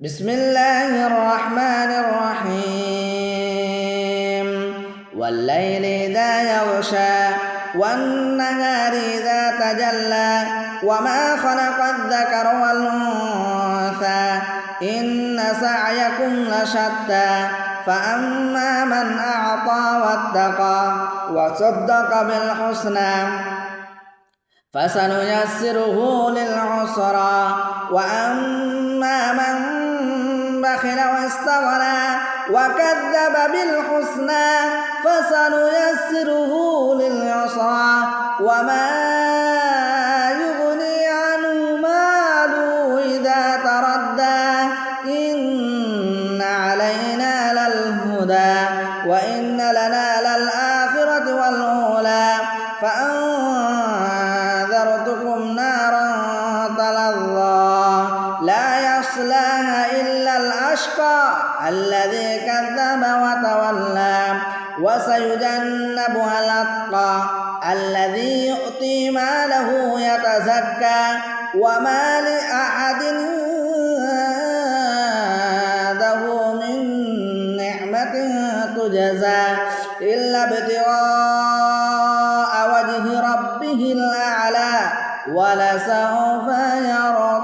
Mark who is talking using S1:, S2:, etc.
S1: بسم الله الرحمن الرحيم. والليل إذا يغشى والنهار إذا تجلى وما خلق الذكر والأنثى إن سعيكم لشتى فأما من أعطى واتقى وصدق بالحسنى فسنيسره للعسرى وأما بخل واستغنى وكذب بالحسنى فسنيسره للعسرى وما يغني عنه ماله إذا تردى إن علينا للهدى وإن لنا للآخرة والأولى فأنذرتكم نارا تلظى لا يصلاها إلا الأشقى الذي كذب وتولى وسيجنبها الأتقى الذي يؤتي ماله يتزكى وما لأحد عنده من نعمة تجزى إلا ابتغاء وجه ربه الأعلى ولسوف يرى